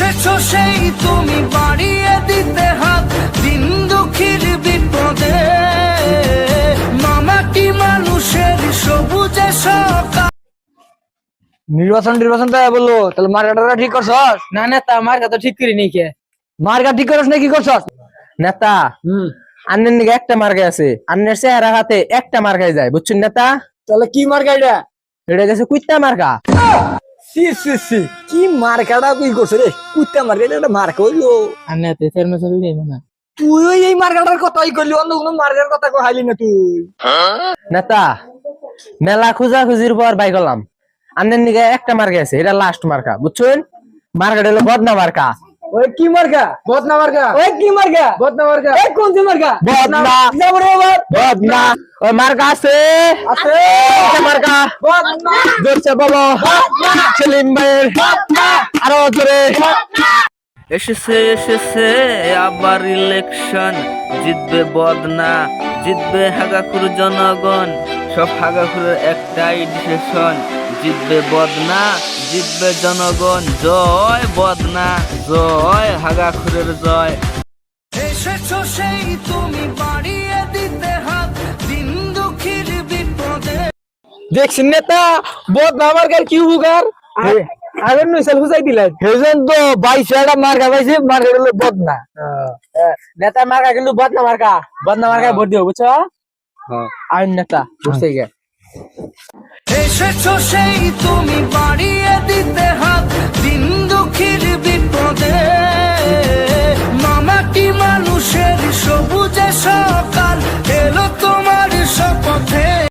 এসেছ সেই তুমি বাড়িয়ে দিতে হাত দিন দুঃখীর বিপদে। মামাটি মানুষের সবুজে সকাল। নির্বাচন নির্বাচন তো বলল তাহলে মার্কাটা ঠিক করছস? না নেতা মার্কা তো ঠিক করি নাই কে। মার্কা ঠিক করছ না কি করছস? নেতা আন্নের নিকে একটা মার্কা আছে আন্নের চেহারা হাতে একটা মার্কাই যায় বুঝছেন নেতা? তাহলে কি মার্কা এটা? এটা গেছে কুত্তা মার্কা। সি সি সি। কি মার্কাটা তুই করছ রে? কুত্তা মার্কা এটা মার্কা হইল। আর নেতা ফের মেসে দিই না তুই এই মার্কাটার কথাই করলি অন্য কোনো মার্কার কথা কইলি না তুই। নেতা মেলা খুঁজা খুঁজির পর বাই করলাম। আন্নের নিকে একটা মার্কা আছে এটা লাস্ট মার্কা বুঝছেন? মার্কেট হলো বদনা মার্কা। ওই কি মার্কা? বদনা মার্কা? ওই কি মার্কা? বদনা মার্কা? এই কোন সি মার্কা? বদনা। যাবরে বাবা বদনা। ওই মার্কা আছে? আছে। মার্কা। বদনা। জোরছে বলো। সেলিম ভাইয়ের। আরও জোরে। এসেছে এসেছে আবার ইলেকশন জিতবে বদনা। জিতবে হাগাখুর জনগণ। সব হাগাখুরের একটাই ডিসিশন জিতবে বদনা জিতবে জনগণ জয় বদনা জয় হাগাখুরের জয়। এসেছ সেই তুমি বাড়িয়ে দিতে হাত দিন দুঃখীর বিপদে। দেখছিন নেতা বদনা মার্কার কি উপকার? আগের দিলেন তো বাইশ একটা মার্কা পাইছে মার্কা হলো বদনা। নেতা মার্কা কিন্তু বদনা মার্কা। বদনা মার্কায় ভোট দিও বুঝছ? আইন নেতা বুঝতে গে এসেছ সেই তুমি বাড়িয়ে দিতে